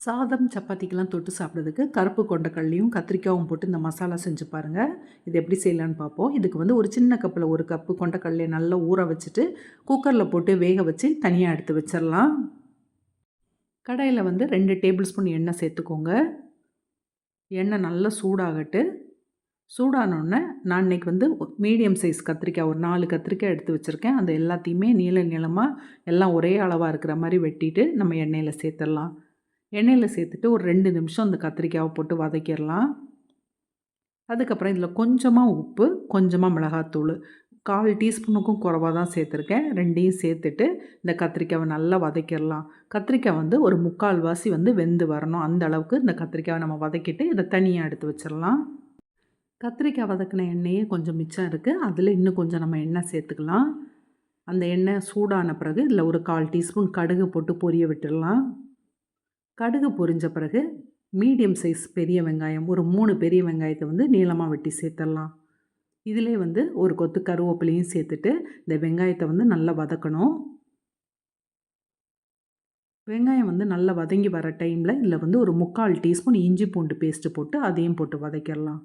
சாதம் சப்பாத்திக்கெல்லாம் தொட்டு சாப்பிட்றதுக்கு கருப்பு கொண்டக்கடலையும் கத்திரிக்காயும் போட்டு இந்த மசாலா செஞ்சு பாருங்கள் இது எப்படி செய்யலான்னு பார்ப்போம். இதுக்கு வந்து ஒரு சின்ன கப்பில் ஒரு கப்பு கொண்டக்கடலையை நல்லா ஊற வச்சுட்டு குக்கரில் போட்டு வேக வச்சு தனியாக எடுத்து வச்சிடலாம் கடாயில் வந்து ரெண்டு டேபிள் ஸ்பூன் எண்ணெய் சேர்த்துக்கோங்க. எண்ணெய் நல்லா சூடாகட்டு. சூடானோடனே நான் இன்றைக்கி வந்து மீடியம் சைஸ் கத்திரிக்காய் ஒரு நாலு கத்திரிக்காய் எடுத்து வச்சுருக்கேன். அந்த எல்லாத்தையுமே நீள நீளமாக எல்லாம் ஒரே அளவாக இருக்கிற மாதிரி வெட்டிட்டு நம்ம எண்ணெயில் சேர்த்துடலாம் எண்ணெயில் சேர்த்துட்டு ஒரு ரெண்டு நிமிஷம் அந்த கத்திரிக்காவை போட்டு வதக்கிடலாம் அதுக்கப்புறம் இதில் கொஞ்சமாக உப்பு கொஞ்சமாக மிளகாத்தூள். கால் டீஸ்பூனுக்கும் குறவாக தான் சேர்த்துருக்கேன். ரெண்டையும் சேர்த்துட்டு இந்த கத்திரிக்காவை நல்லா வதக்கிடலாம் கத்திரிக்காய் வந்து ஒரு முக்கால் வாசி வந்து வெந்து வரணும். அந்த அளவுக்கு இந்த கத்திரிக்காவை நம்ம வதக்கிட்டு இதை தனியாக எடுத்து வச்சிடலாம் கத்திரிக்காய் வதக்கின எண்ணெயே கொஞ்சம் மிச்சம் இருக்குது அதில் இன்னும் கொஞ்சம் நம்ம எண்ணெய் சேர்த்துக்கலாம். அந்த எண்ணெய் சூடான பிறகு இதில் ஒரு கால் டீஸ்பூன் கடுகு போட்டு பொரிய விட்டுடலாம் கடுகு பொரிஞ்ச பிறகு மீடியம் சைஸ் பெரிய வெங்காயம் ஒரு மூணு பெரிய வெங்காயத்தை வந்து நீளமாக வெட்டி சேர்த்துடலாம் இதிலே வந்து ஒரு கொத்து கருவேப்பிலையும் சேர்த்துட்டு இந்த வெங்காயத்தை வந்து நல்லா வதக்கணும். வெங்காயம் வந்து நல்லா வதங்கி வர டைமில் இதில் வந்து ஒரு முக்கால் டீஸ்பூன் இஞ்சி பூண்டு பேஸ்ட்டு போட்டு அதையும் போட்டு வதக்கிடலாம்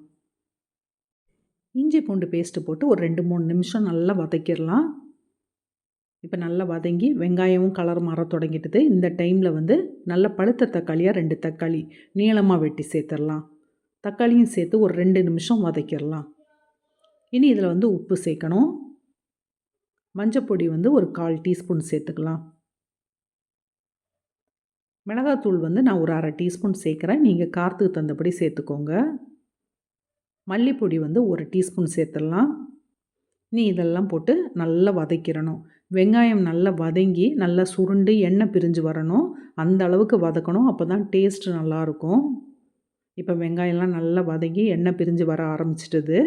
இஞ்சி பூண்டு பேஸ்ட்டு போட்டு ஒரு ரெண்டு மூணு நிமிஷம் நல்லா வதக்கிடலாம் இப்போ நல்லா வதங்கி வெங்காயமும் கலர் மாற தொடங்கிட்டது இந்த டைமில் வந்து நல்ல பழுத்த தக்காளியாக ரெண்டு தக்காளி நீளமாக வெட்டி சேர்த்துடலாம். தக்காளியும் சேர்த்து ஒரு ரெண்டு நிமிஷம் வதக்கிடலாம். இனி இதில் வந்து உப்பு சேர்க்கணும். மஞ்சப்பொடி வந்து ஒரு கால் டீஸ்பூன் சேர்த்துக்கலாம். மிளகாத்தூள் வந்து நான் ஒரு அரை டீஸ்பூன் சேர்க்குறேன். நீங்கள் காரத்துக்கு தந்தபடி சேர்த்துக்கோங்க. மல்லிப்பொடி வந்து ஒரு டீஸ்பூன் சேர்த்துடலாம். நீ இதெல்லாம் போட்டு நல்லா வதக்கிடணும். வெங்காயம் நல்லா வதங்கி நல்லா சுருண்டு எண்ணெய் பிரிஞ்சு வரணும். அந்த அளவுக்கு வதக்கணும். அப்போ தான் டேஸ்ட்டு நல்லாயிருக்கும் இப்போ வெங்காயம்லாம் நல்லா வதங்கி எண்ணெய் பிரிஞ்சு வர ஆரம்பிச்சிட்டது.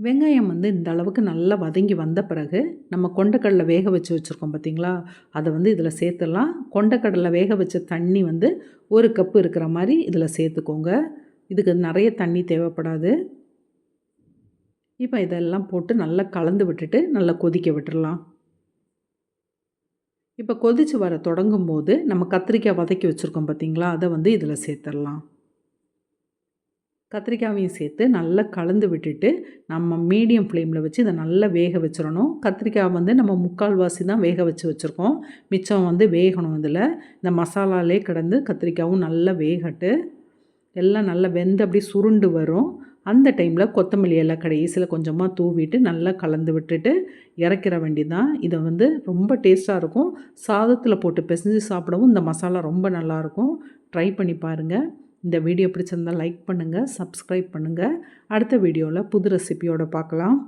வெங்காயம் வந்து இந்த அளவுக்கு நல்லா வதங்கி வந்த பிறகு நம்ம கொண்டக்கடலை வேக வச்சு வச்சுருக்கோம் பார்த்திங்களா அதை வந்து இதில் சேர்த்துடலாம். கொண்டக்கடலை வேக வச்ச தண்ணி வந்து ஒரு கப்பு இருக்கிற மாதிரி இதில் சேர்த்துக்கோங்க. இதுக்கு நிறைய தண்ணி தேவைப்படாது. இப்போ இதெல்லாம் போட்டு நல்லா கலந்து விட்டுட்டு நல்லா கொதிக்க விட்டுடலாம் இப்போ கொதித்து வர தொடங்கும் போது நம்ம கத்திரிக்காய் வதக்கி வச்சுருக்கோம் பார்த்திங்களா அதை வந்து இதில் சேர்த்துடலாம் கத்திரிக்காயையும் சேர்த்து நல்லா கலந்து விட்டுட்டு நம்ம மீடியம் ஃப்ளேமில் வச்சு இதை நல்லா வேக வச்சிடணும். கத்திரிக்காய் வந்து நம்ம முக்கால்வாசி தான் வேக வச்சு வச்சுருக்கோம். மிச்சம் வந்து வேகணும் இதில். இந்த மசாலாலே கிடந்து கத்திரிக்காயும் நல்லா வேகட்டு. எல்லாம் நல்லா வெந்து அப்படியே சுருண்டு வரும். அந்த டைமில் கொத்தமல்லி எல்லாம் கடைசியில் கொஞ்சமாக தூவிட்டு நல்லா கலந்து விட்டுட்டு இறக்கிற வேண்டியதான் இதை வந்து ரொம்ப டேஸ்ட்டாக இருக்கும். சாதத்தில் போட்டு பிசைஞ்சு சாப்பிடவும் இந்த மசாலா ரொம்ப நல்லாயிருக்கும் ட்ரை பண்ணி பாருங்கள் இந்த வீடியோ பிடிச்சிருந்தால் லைக் பண்ணுங்கள் சப்ஸ்கிரைப் பண்ணுங்கள் அடுத்த வீடியோவில் புது ரெசிபியோடு பார்க்கலாம்.